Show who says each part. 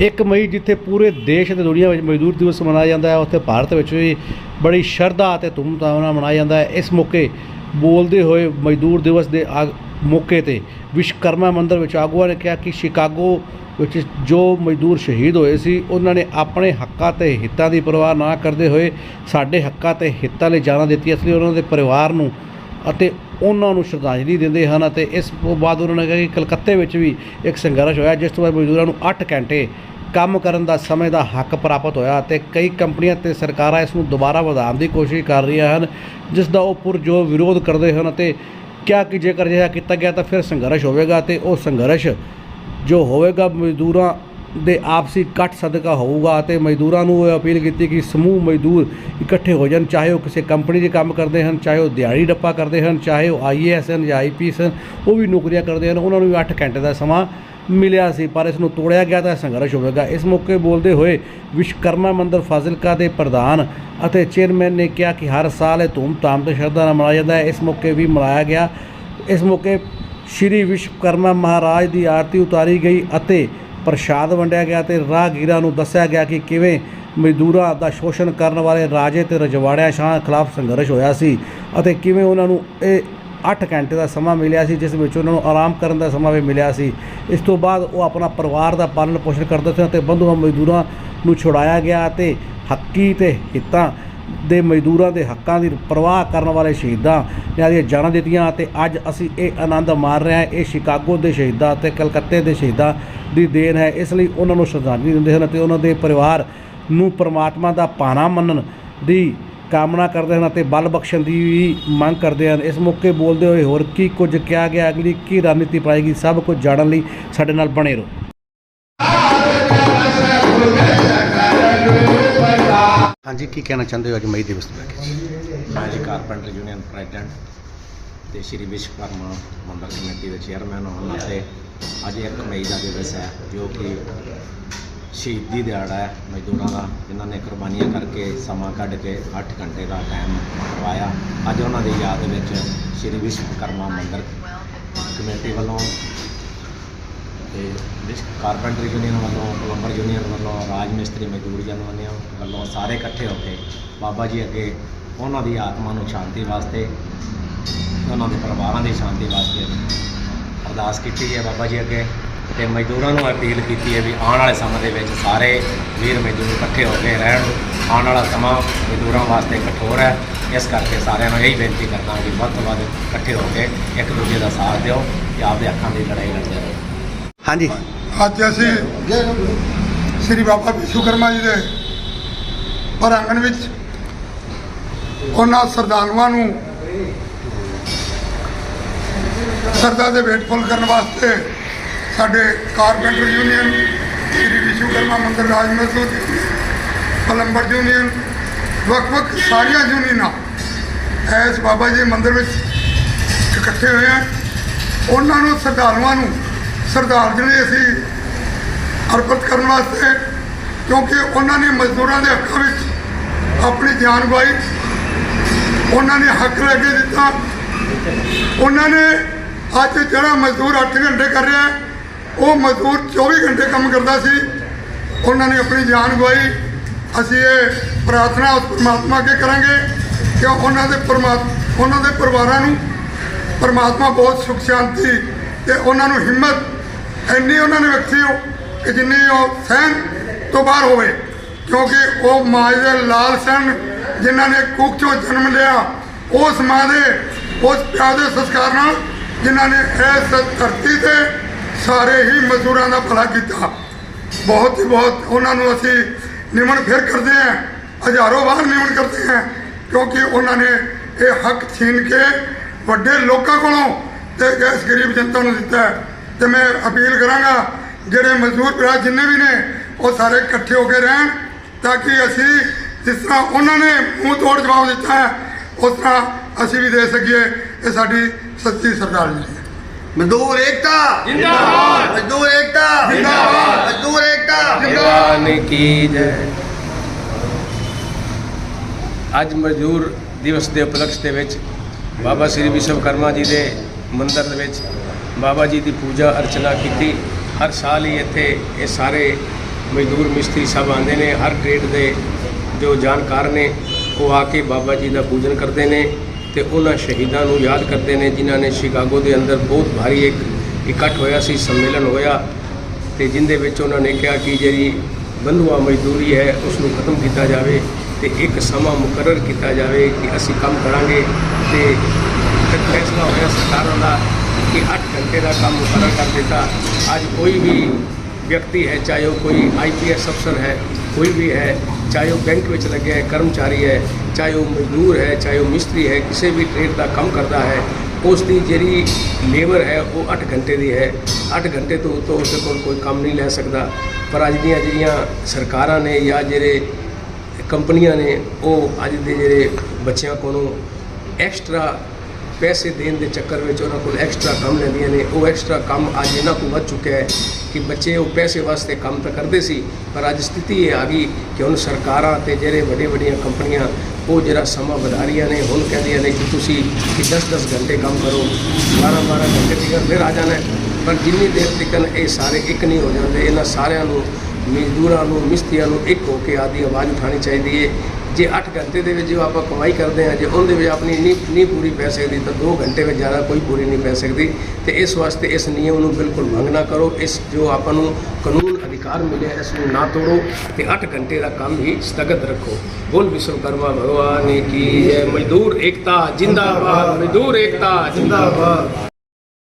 Speaker 1: 1 ਮਈ ਜਿੱਥੇ ਪੂਰੇ ਦੇਸ਼ ਅਤੇ ਦੁਨੀਆ ਵਿੱਚ ਮਜ਼ਦੂਰ ਦਿਵਸ ਮਨਾਇਆ ਜਾਂਦਾ ਹੈ, ਉੱਥੇ ਭਾਰਤ ਵਿੱਚ ਵੀ ਬੜੀ ਸ਼ਰਧਾ ਅਤੇ ਧੂਮਧਾਮ ਨਾਲ ਮਨਾਇਆ ਜਾਂਦਾ ਹੈ। ਇਸ ਮੌਕੇ ਬੋਲਦੇ ਹੋਏ ਮਜ਼ਦੂਰ ਦਿਵਸ ਦੇ ਆ- ਮੌਕੇ ਤੇ ਵਿਸ਼ਵਕਰਮਾ ਮੰਦਿਰ ਵਿੱਚ ਆਗੂਆਂ ਨੇ ਕਿਹਾ ਕਿ ਸ਼ਿਕਾਗੋ ਵਿੱਚ ਜੋ ਮਜ਼ਦੂਰ ਸ਼ਹੀਦ ਹੋਏ ਸੀ, ਉਹਨਾਂ ਨੇ ਆਪਣੇ ਹੱਕਾਂ ਤੇ ਹਿੱਤਾਂ ਦੀ ਪਰਵਾਹ ਨਾ ਕਰਦੇ ਹੋਏ ਸਾਡੇ ਹੱਕਾਂ ਤੇ ਹਿੱਤਾਂ ਲਈ ਜਾਨਾਂ ਦਿੱਤੀ ਇਸ ਲਈ ਉਹਨਾਂ ਦੇ ਪਰਿਵਾਰ ਨੂੰ ਅਤੇ ਉਹਨਾਂ ਨੂੰ ਸ਼ਰਧਾਂਜਲੀ ਦਿੰਦੇ ਹਨ ਅਤੇ ਇਸ ਤੋਂ ਬਾਅਦ ਉਹਨਾਂ ਨੇ ਕਿਹਾ ਕਿ ਕਲਕੱਤੇ ਵਿੱਚ ਵੀ ਇੱਕ ਸੰਘਰਸ਼ ਹੋਇਆ, ਜਿਸ ਤੋਂ ਬਾਅਦ ਮਜ਼ਦੂਰਾਂ ਨੂੰ 8 ਘੰਟੇ ਕੰਮ ਕਰਨ ਦਾ ਸਮੇਂ ਦਾ ਹੱਕ ਪ੍ਰਾਪਤ ਹੋਇਆ ਤੇ ਕਈ ਕੰਪਨੀਆਂ ਤੇ ਸਰਕਾਰਾਂ ਇਸ ਨੂੰ ਦੁਬਾਰਾ ਵਧਾਉਣ ਦੀ ਕੋਸ਼ਿਸ਼ ਕਰ ਰਹੀਆਂ ਹਨ, ਜਿਸ ਦਾ ਉਹ ਪੁਰਜੋ ਵਿਰੋਧ ਕਰਦੇ ਹਨ ਅਤੇ ਕਿਹਾ ਕਿ ਜੇਕਰ ਅਜਿਹਾ ਕੀਤਾ ਗਿਆ ਤਾਂ ਫਿਰ ਸੰਘਰਸ਼ ਹੋਵੇਗਾ ਤੇ ਉਹ ਸੰਘਰਸ਼ ਜੋ ਹੋਵੇਗਾ, ਮਜ਼ਦੂਰਾਂ ਦੇ ਆਪਸੀ ਇਕੱਠ ਸਦਕਾ ਹੋਊਗਾ ਅਤੇ ਮਜ਼ਦੂਰਾਂ ਨੂੰ ਇਹ ਅਪੀਲ ਕੀਤੀ ਕਿ ਸਮੂਹ ਮਜ਼ਦੂਰ ਇਕੱਠੇ ਹੋ ਜਾਣ, ਚਾਹੇ ਉਹ ਕਿਸੇ ਕੰਪਨੀ 'ਚ ਕੰਮ ਕਰਦੇ ਹਨ, ਚਾਹੇ ਉਹ ਦਿਹਾੜੀ ਡੱਪਾ ਕਰਦੇ ਹਨ, ਚਾਹੇ ਉਹ ਆਈਏਐਸ ਹਨ ਜਾਂ ਆਈਪੀਐਸ ਹਨ, ਉਹ ਵੀ ਨੌਕਰੀਆਂ ਕਰਦੇ ਹਨ। ਉਹਨਾਂ ਨੂੰ ਵੀ 8 ਘੰਟੇ ਦਾ ਸਮਾਂ ਮਿਲਿਆ ਸੀ, ਪਰ ਇਸ ਨੂੰ ਤੋੜਿਆ ਗਿਆ ਤਾਂ ਸੰਘਰਸ਼ ਹੋਵੇਗਾ। ਇਸ ਮੌਕੇ ਬੋਲਦੇ ਹੋਏ ਵਿਸ਼ਵਕਰਮਾ ਮੰਦਰ ਫਾਜ਼ਿਲਕਾ ਦੇ ਪ੍ਰਧਾਨ ਅਤੇ ਚੇਅਰਮੈਨ ਨੇ ਕਿਹਾ ਕਿ ਹਰ ਸਾਲ ਇਹ ਧੂਮ-ਧਾਮ ਤੇ ਸ਼ਰਧਾ ਨਾਲ ਮਨਾਇਆ ਜਾਂਦਾ ਹੈ। ਇਸ ਮੌਕੇ ਵੀ ਮਨਾਇਆ ਗਿਆ। ਇਸ ਮੌਕੇ ਸ਼੍ਰੀ ਵਿਸ਼ਵਕਰਮਾ ਮਹਾਰਾਜ ਦੀ ਆਰਤੀ ਉਤਾਰੀ ਗਈ ਅਤੇ ਪ੍ਰਸ਼ਾਦ ਵੰਡਿਆ ਗਿਆ ਤੇ ਰਾਹਗੀਰਾਂ ਨੂੰ ਦੱਸਿਆ ਗਿਆ ਕਿ ਕਿਵੇਂ ਮਜ਼ਦੂਰਾਂ ਦਾ ਸ਼ੋਸ਼ਣ ਕਰਨ ਵਾਲੇ ਰਾਜੇ ਤੇ ਰਜਵਾੜਿਆਂ ਸ਼ਾਹ ਖਿਲਾਫ ਸੰਘਰਸ਼ ਹੋਇਆ ਸੀ ਅਤੇ ਕਿਵੇਂ ਉਹਨਾਂ ਨੂੰ ਇਹ 8 ਘੰਟੇ ਦਾ ਸਮਾਂ ਮਿਲਿਆ ਸੀ, ਜਿਸ ਵਿੱਚ ਉਹਨਾਂ ਨੂੰ ਆਰਾਮ ਕਰਨ ਦਾ ਸਮਾਂ ਵੀ ਮਿਲਿਆ ਸੀ। ਇਸ ਤੋਂ ਬਾਅਦ ਉਹ ਆਪਣਾ ਪਰਿਵਾਰ ਦਾ ਪਾਲਣ ਪੋਸ਼ਣ ਕਰਦੇ ਸਨ ਤੇ ਬੰਧੂਆਂ ਮਜ਼ਦੂਰਾਂ ਨੂੰ ਛੁਡਾਇਆ ਗਿਆ ਤੇ ਹੱਕੀ ਤੇ ਹਿੱਤਾਂ ਦੇ ਮਜ਼ਦੂਰਾਂ ਦੇ ਹੱਕਾਂ ਦੀ ਪਰਵਾਹ ਕਰਨ ਵਾਲੇ ਸ਼ਹੀਦਾਂ ਨੇ ਦੀਆਂ ਜਾਨਾਂ ਦਿੱਤੀਆਂ ਅਤੇ ਅੱਜ ਅਸੀਂ ਇਹ ਆਨੰਦ ਮਾਣ ਰਹੇ ਹਾਂ ਇਹ ਸ਼ਿਕਾਗੋ ਦੇ ਸ਼ਹੀਦਾਂ ਅਤੇ ਕਲਕੱਤੇ ਦੇ ਸ਼ਹੀਦਾਂ ਦੀ ਦੇਣ ਹੈ ਇਸ ਲਈ ਉਹਨਾਂ ਨੂੰ ਸ਼ਰਧਾਂਜਲੀ ਦਿੰਦੇ ਹਨ ਅਤੇ ਉਹਨਾਂ ਦੇ ਪਰਿਵਾਰ ਨੂੰ ਪਰਮਾਤਮਾ ਦਾ ਭਾਣਾ ਮੰਨਣ ਦੀ ਕਾਮਨਾ ਕਰਦੇ ਹਨ ਅਤੇ ਬਲ ਬਖਸ਼ਣ ਦੀ ਵੀ ਮੰਗ ਕਰਦੇ ਹਨ ਇਸ ਮੌਕੇ ਬੋਲਦੇ ਹੋਏ ਹੋਰ ਕੀ ਕੁਝ ਕਿਹਾ ਗਿਆ ਅਗਲੀ ਕੀ ਰਣਨੀਤੀ ਪਾਏਗੀ ਸਭ ਕੁਝ ਜਾਣਨ ਲਈ ਸਾਡੇ ਨਾਲ ਬਣੇ ਰਹੋ ਹਾਂਜੀ, ਕੀ ਕਹਿਣਾ ਚਾਹੁੰਦੇ ਹੋ ਅੱਜ ਮਈ ਦਿਵਸ ਤੇ ਲੈ
Speaker 2: ਮੈਂ ਜੀ ਕਾਰਪੈਂਟਰ ਯੂਨੀਅਨ ਪ੍ਰੈਜ਼ੀਡੈਂਟ ਤੇ ਸ਼੍ਰੀ ਵਿਸ਼ਵਕਰਮਾ ਮੰਦਰ ਕਮੇਟੀ ਦੇ ਚੇਅਰਮੈਨ ਹੋਣ ਨਾਤੇ ਅੱਜ 1 ਮਈ ਦਾ ਦਿਵਸ ਹੈ, ਜੋ ਕਿ ਸ਼ਹੀਦੀ ਦਿਹਾੜਾ ਹੈ ਮਜ਼ਦੂਰਾਂ ਦਾ, ਜਿਨ੍ਹਾਂ ਨੇ ਕੁਰਬਾਨੀਆਂ ਕਰਕੇ ਸਮਾਂ ਕੱਢ ਕੇ 8 ਘੰਟੇ ਦਾ ਟਾਈਮ ਕਰਵਾਇਆ ਅੱਜ ਉਹਨਾਂ ਦੀ ਯਾਦ ਵਿੱਚ ਸ਼੍ਰੀ ਵਿਸ਼ਵਕਰਮਾ ਮੰਦਰ ਕਮੇਟੀ ਵੱਲੋਂ ਤੇ ਵਿਸ਼- ਕਾਰਪੈਂਟਰ ਯੂਨੀਅਨ ਵੱਲੋਂ, ਪਲੰਬਰ ਯੂਨੀਅਨ ਵੱਲੋਂ ਰਾਜ ਮਿਸਤਰੀ ਮਜ਼ਦੂਰ ਜਨਵਨੀਆਂ ਵੱਲੋਂ ਸਾਰੇ ਇਕੱਠੇ ਹੋ ਕੇ ਬਾਬਾ ਜੀ ਅੱਗੇ ਉਹਨਾਂ ਦੀ ਆਤਮਾ ਨੂੰ ਸ਼ਾਂਤੀ ਵਾਸਤੇ ਉਹਨਾਂ ਦੇ ਪਰਿਵਾਰਾਂ ਦੀ ਸ਼ਾਂਤੀ ਵਾਸਤੇ ਅਰਦਾਸ ਕੀਤੀ ਹੈ ਬਾਬਾ ਜੀ ਅੱਗੇ ਤੇ ਮਜ਼ਦੂਰਾਂ ਨੂੰ ਅਪੀਲ ਕੀਤੀ ਹੈ ਵੀ ਆਉਣ ਵਾਲੇ ਸਮੇਂ ਦੇ ਵਿੱਚ ਸਾਰੇ ਵੀਰ ਮਜ਼ਦੂਰ ਇਕੱਠੇ ਹੋ ਕੇ ਰਹਿਣ। ਆਉਣ ਵਾਲਾ ਸਮਾਂ ਮਜ਼ਦੂਰਾਂ ਵਾਸਤੇ ਕਠੋਰ ਹੈ। ਇਸ ਕਰਕੇ ਸਾਰਿਆਂ ਨੂੰ ਇਹੀ ਬੇਨਤੀ ਕਰਦਾ ਕਿ ਵੱਧ ਤੋਂ ਵੱਧ ਇਕੱਠੇ ਹੋ ਕੇ ਇੱਕ ਦੂਜੇ ਦਾ ਸਾਥ ਦਿਓ ਤੇ ਆਪਦੇ ਹੱਕਾਂ ਦੀ ਲੜਾਈ ਲੜਦੇ ਰਹੋ।
Speaker 1: ਹਾਂਜੀ।
Speaker 3: ਅੱਜ ਅਸੀਂ ਸ੍ਰੀ ਬਾਬਾ ਵਿਸ਼ਵਕਰਮਾ ਜੀ ਦੇ ਪ੍ਰਾਂਗਣ ਵਿੱਚ ਉਹਨਾਂ ਸਰਦਾਲੂਆਂ ਨੂੰ ਸਰਦਾ ਦੇ ਵੇਟ ਫੁੱਲ ਕਰਨ ਵਾਸਤੇ ਸਾਡੇ ਕਾਰਪੈਂਟਰ ਯੂਨੀਅਨ, ਸ੍ਰੀ ਵਿਸ਼ਵਕਰਮਾ ਮੰਦਰ ਰਾਜ ਮਸੂਦ ਪਲੰਬਰ ਯੂਨੀਅਨ ਵੱਖ ਵੱਖ ਸਾਰੀਆਂ ਯੂਨੀਅਨਾਂ ਐਸ ਬਾਬਾ ਜੀ ਮੰਦਰ ਵਿੱਚ ਇਕੱਠੇ ਹੋਏ ਆ। ਉਹਨਾਂ ਨੂੰ ਸਰਦਾਲੂਆਂ ਨੂੰ ਸ਼ਰਧਾਂਜਲੀ ਅਸੀਂ ਅਰਪਿਤ ਕਰਨ ਵਾਸਤੇ, ਕਿਉਂਕਿ ਉਹਨਾਂ ਨੇ ਮਜ਼ਦੂਰਾਂ ਦੇ ਹੱਕਾਂ ਵਿੱਚ ਆਪਣੀ ਜਾਨ ਗਵਾਈ। ਉਹਨਾਂ ਨੇ ਹੱਕ ਲੈ ਕੇ ਦਿੱਤਾ। ਉਹਨਾਂ ਨੇ ਅੱਜ ਜਿਹੜਾ ਮਜ਼ਦੂਰ 8 ਘੰਟੇ ਕਰ ਰਿਹਾ, ਉਹ ਮਜ਼ਦੂਰ 24 ਘੰਟੇ ਕੰਮ ਕਰਦਾ ਸੀ। ਉਹਨਾਂ ਨੇ ਆਪਣੀ ਜਾਨ ਗਵਾਈ। ਅਸੀਂ ਇਹ ਪ੍ਰਾਰਥਨਾ ਉਸ ਪਰਮਾਤਮਾ ਅੱਗੇ ਕਰਾਂਗੇ ਕਿ ਉਹਨਾਂ ਦੇ ਪਰਮਾਤਮਾ ਉਹਨਾਂ ਦੇ ਪਰਿਵਾਰਾਂ ਨੂੰ ਪਰਮਾਤਮਾ ਬਹੁਤ ਸੁਖ ਸ਼ਾਂਤੀ ਤੇ ਉਹਨਾਂ ਨੂੰ ਹਿੰਮਤ ਇੰਨੀ ਉਹਨਾਂ ਨੇ ਬਖਸ਼ੀ ਹੋ ਕਿ ਜਿੰਨੀ ਉਹ ਸਹਿਣ ਤੋਂ ਬਾਹਰ ਹੋਵੇ। ਕਿਉਂਕਿ ਉਹ ਮਾਂ ਦੇ ਲਾਲ ਸਨ ਜਿਨ੍ਹਾਂ ਨੇ ਕੁੱਖ ਚੋਂ ਜਨਮ ਲਿਆ, ਉਸ ਮਾਂ ਦੇ, ਉਸ ਪਿਆਰ ਦੇ ਸੰਸਕਾਰ ਨਾਲ ਜਿਨ੍ਹਾਂ ਨੇ ਇਸ ਧਰਤੀ ਤੇ ਸਾਰੇ ਹੀ ਮਜ਼ਦੂਰਾਂ ਦਾ ਭਲਾ ਕੀਤਾ। ਬਹੁਤ ਹੀ ਬਹੁਤ ਉਹਨਾਂ ਨੂੰ ਅਸੀਂ ਨਿਮਨ ਫਿਰ ਕਰਦੇ ਹਾਂ, ਹਜ਼ਾਰੋਂ ਵਾਰ ਨਿਮਨ ਕਰਦੇ ਹਾਂ, ਕਿਉਂਕਿ ਉਹਨਾਂ ਨੇ ਇਹ ਹੱਕ ਛੀਨ ਕੇ ਵੱਡੇ ਲੋਕਾਂ ਕੋਲੋਂ ਤੇ ਇਸ ਗਰੀਬ ਜਨਤਾ ਨੂੰ ਦਿੱਤਾ ਹੈ। ਤੇ ਮੈਂ ਅਪੀਲ ਕਰਾਂਗਾ ਜਿਹੜੇ ਮਜ਼ਦੂਰ ਭਰਾ ਜਿੰਨੇ ਵੀ ਨੇ ਉਹ ਸਾਰੇ ਇਕੱਠੇ ਹੋ ਕੇ ਰਹਿਣ ਤਾਂ ਕਿ ਅਸੀਂ ਜਿਸ ਤਰ੍ਹਾਂ ਉਹਨਾਂ ਨੇ ਮੂੰਹ ਤੋੜ ਜਵਾਬ ਦਿੱਤਾ ਹੈ ਉਸ ਤਰ੍ਹਾਂ ਅਸੀਂ ਵੀ ਦੇ ਸਕੀਏ ਇਹ ਸਾਡੀ ਸੱਚੀ ਸਰਦਾਰਜੀ ਹੈ
Speaker 4: ਮਜ਼ਦੂਰ ਏਕਤਾ! ਜਿੰਦਾਬਾਦ! ਮਜ਼ਦੂਰ ਏਕਤਾ! ਜਿੰਦਾਬਾਦ! ਮਜ਼ਦੂਰ ਏਕਤਾ!
Speaker 5: ਭਗਵਾਨ ਕੀ ਜੈ। ਅੱਜ ਮਜ਼ਦੂਰ ਦਿਵਸ ਦੇ ਉਪਲਕਸ਼ ਦੇ ਵਿੱਚ ਬਾਬਾ ਸ੍ਰੀ ਵਿਸ਼ਵਕਰਮਾ ਜੀ ਦੇ ਮੰਦਿਰ ਦੇ ਵਿੱਚ ਬਾਬਾ ਜੀ ਦੀ ਪੂਜਾ, ਅਰਚਨਾ ਕੀਤੀ। ਹਰ ਸਾਲ ਹੀ ਇੱਥੇ ਇਹ ਸਾਰੇ ਮਜ਼ਦੂਰ ਮਿਸਤਰੀ ਸਭ ਆਉਂਦੇ ਨੇ। ਹਰ ਟ੍ਰੇਡ ਦੇ ਜੋ ਜਾਣਕਾਰ ਨੇ, ਉਹ ਆ ਕੇ ਬਾਬਾ ਜੀ ਦਾ ਪੂਜਨ ਕਰਦੇ ਨੇ ਤੇ ਉਹਨਾਂ ਸ਼ਹੀਦਾਂ ਨੂੰ ਯਾਦ ਕਰਦੇ ਨੇ, ਜਿਨ੍ਹਾਂ ਨੇ ਸ਼ਿਕਾਗੋ ਦੇ ਅੰਦਰ ਬਹੁਤ ਭਾਰੀ ਇੱਕ ਇਕੱਠ ਹੋਇਆ ਸੀ, ਸੰਮੇਲਨ ਹੋਇਆ ਤੇ ਜਿੰਦੇ ਵਿੱਚ ਉਹਨਾਂ ਨੇ ਕਿਹਾ ਕਿ ਜਿਹੜੀ ਬੰਧੂਆ ਮਜ਼ਦੂਰੀ ਹੈ ਉਸ ਨੂੰ ਖਤਮ ਕੀਤਾ ਜਾਵੇ ਤੇ ਇੱਕ ਸਮਾਂ ਮੁਕਰਰ ਕੀਤਾ ਜਾਵੇ ਕਿ ਅਸੀਂ ਕੰਮ ਕਰਾਂਗੇ ਤੇ ਫਿਰ ਫੈਸਲਾ ਹੋਇਆ ਸਰਕਾਰਾਂ ਦਾ ਕਿ 8 ਘੰਟੇ ਦਾ ਕੰਮ ਮੁਕਰਰ ਕਰ ਦਿੱਤਾ। ਅੱਜ ਕੋਈ ਵੀ ਵਿਅਕਤੀ ਹੈ, ਚਾਹੇ ਉਹ ਕੋਈ ਆਈਪੀਐਸ ਅਫਸਰ ਹੈ, ਕੋਈ ਵੀ ਹੈ, ਚਾਹੇ ਉਹ ਬੈਂਕ ਵਿੱਚ ਲੱਗਿਆ ਹੈ, ਕਰਮਚਾਰੀ ਹੈ, ਚਾਹੇ ਉਹ ਮਜ਼ਦੂਰ ਹੈ, ਚਾਹੇ ਉਹ ਮਿਸਤਰੀ ਹੈ, ਕਿਸੇ ਵੀ ਟ੍ਰੇਡ ਦਾ ਕੰਮ ਕਰਦਾ ਹੈ, ਉਸ ਦੀ ਜਿਹੜੀ ਲੇਬਰ ਹੈ, ਉਹ 8 ਘੰਟੇ ਦੀ ਹੈ। 8 ਘੰਟੇ ਤੋਂ ਉੱਤੋਂ ਉਸਦੇ ਕੋਲ ਕੋਈ ਕੰਮ ਨਹੀਂ ਲੈ ਸਕਦਾ। ਪਰ ਅੱਜ ਦੀਆਂ ਜਿਹੜੀਆਂ ਸਰਕਾਰਾਂ ਨੇ ਜਾਂ ਜਿਹੜੇ ਕੰਪਨੀਆਂ ਨੇ, ਉਹ ਅੱਜ ਦੇ ਜਿਹੜੇ ਬੱਚਿਆਂ ਕੋਲੋਂ ਐਕਸਟਰਾ ਪੈਸੇ ਦੇਣ ਦੇ ਚੱਕਰ ਵਿੱਚ ਉਹਨਾਂ ਕੋਲ ਐਕਸਟਰਾ ਕੰਮ ਲੈਂਦੀਆਂ ਨੇ। ਉਹ ਐਕਸਟਰਾ ਕੰਮ ਅੱਜ ਇਹਨਾਂ ਕੋਲ ਵੱਧ ਚੁੱਕਿਆ ਹੈ ਕਿ ਬੱਚੇ ਉਹ ਪੈਸੇ ਵਾਸਤੇ ਕੰਮ ਤਾਂ ਕਰਦੇ ਸੀ, ਪਰ ਅੱਜ ਸਥਿਤੀ ਇਹ ਆ ਗਈ ਕਿ ਹੁਣ ਸਰਕਾਰਾਂ ਤੇ ਜਿਹੜੇ ਵੱਡੇ ਵੱਡੀਆਂ ਕੰਪਨੀਆਂ, ਉਹ ਜਿਹੜਾ ਸਮਾਂ ਵਧਾ ਰਹੀਆਂ ਨੇ, ਹੁਣ ਕਹਿੰਦੀਆਂ ਨੇ ਕਿ ਤੁਸੀਂ ਕਿ 10-10 ਘੰਟੇ ਕੰਮ ਕਰੋ 12-12 ਘੰਟੇ ਤੱਕ ਫਿਰ ਆ ਜਾਣਾ ਪਰ ਜਿੰਨੀ ਦੇਰ ਤੱਕ ਇਹ ਸਾਰੇ ਇੱਕ ਨਹੀਂ ਹੋ ਜਾਂਦੇ, ਇਹਨਾਂ ਸਾਰਿਆਂ ਨੂੰ, ਮਜ਼ਦੂਰਾਂ ਨੂੰ, ਮਿਸਤਰੀਆਂ ਨੂੰ ਇੱਕ ਹੋ ਕੇ ਆਦੀ ਆਵਾਜ਼ ਉਠਾਉਣੀ ਚਾਹੀਦੀ ਹੈ ਜੇ 8 ਘੰਟੇ ਦੇ ਵਿੱਚ ਜੋ ਆਪਾਂ ਕਮਾਈ ਕਰਦੇ ਹਾਂ, ਜੇ ਉਹਦੇ ਵਿੱਚ ਆਪਣੀ ਇੰਨੀ ਨਹੀਂ ਪੂਰੀ ਪੈ ਸਕਦੀ, ਤਾਂ 2 ਘੰਟੇ ਵਿੱਚ ਜ਼ਿਆਦਾ ਕੋਈ ਪੂਰੀ ਨਹੀਂ ਪੈ ਸਕਦੀ। ਤੇ ਇਸ ਵਾਸਤੇ ਇਸ ਨਿਯਮ ਨੂੰ ਬਿਲਕੁਲ ਮੰਗ ਨਾ ਕਰੋ। ਇਸ ਜੋ ਆਪਾਂ ਨੂੰ ਕਾਨੂੰਨ ਅਧਿਕਾਰ ਮਿਲਿਆ, ਇਸ ਨੂੰ ਨਾ ਤੋੜੋ ਤੇ 8 ਘੰਟੇ ਦਾ ਕੰਮ ਹੀ ਸਥਗਤ ਰੱਖੋ। ਬੋਲ ਵਿਸ਼ਵਕਰਮਾ ਭਗਵਾਨ ਕੀ ਜੈ। ਮਜ਼ਦੂਰ ਏਕਤਾ, ਜਿੰਦਾਬਾਦ। ਮਜ਼ਦੂਰ ਏਕਤਾ, ਜਿੰਦਾਬਾਦ।